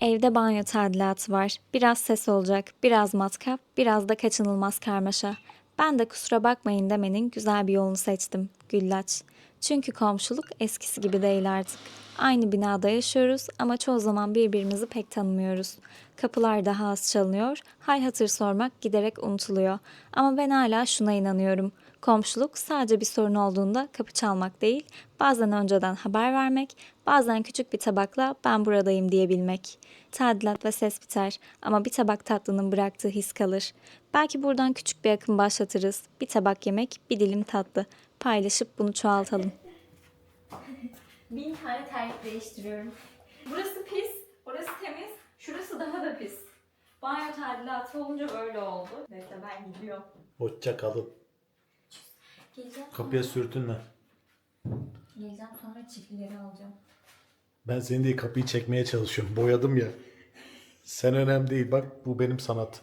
Evde banyo tadilatı var. Biraz ses olacak, biraz matkap, biraz da kaçınılmaz karmaşa. Ben de kusura bakmayın demenin güzel bir yolunu seçtim. Güllaç. Çünkü komşuluk eskisi gibi değil artık. Aynı binada yaşıyoruz ama çoğu zaman birbirimizi pek tanımıyoruz. Kapılar daha az çalınıyor, hal hatır sormak giderek unutuluyor. Ama ben hala şuna inanıyorum. Komşuluk sadece bir sorun olduğunda kapı çalmak değil, bazen önceden haber vermek, bazen küçük bir tabakla ben buradayım diyebilmek. Tadilat ve ses biter ama bir tabak tatlının bıraktığı his kalır. Belki buradan küçük bir akım başlatırız. Bir tabak yemek, bir dilim tatlı. Paylaşıp bunu çoğaltalım. Bin tane terlik değiştiriyorum. Burası pis, orası temiz, şurası daha da pis. Banyo tadilatı olunca böyle oldu. Bekle ben gidiyorum. Hoşça kalın. Geleceğim Kapıya sürtünme. Geleceğim sonra çiftlileri alacağım. Ben seni değil kapıyı çekmeye çalışıyorum. Boyadım ya. Sen önemli değil. Bak bu benim sanat.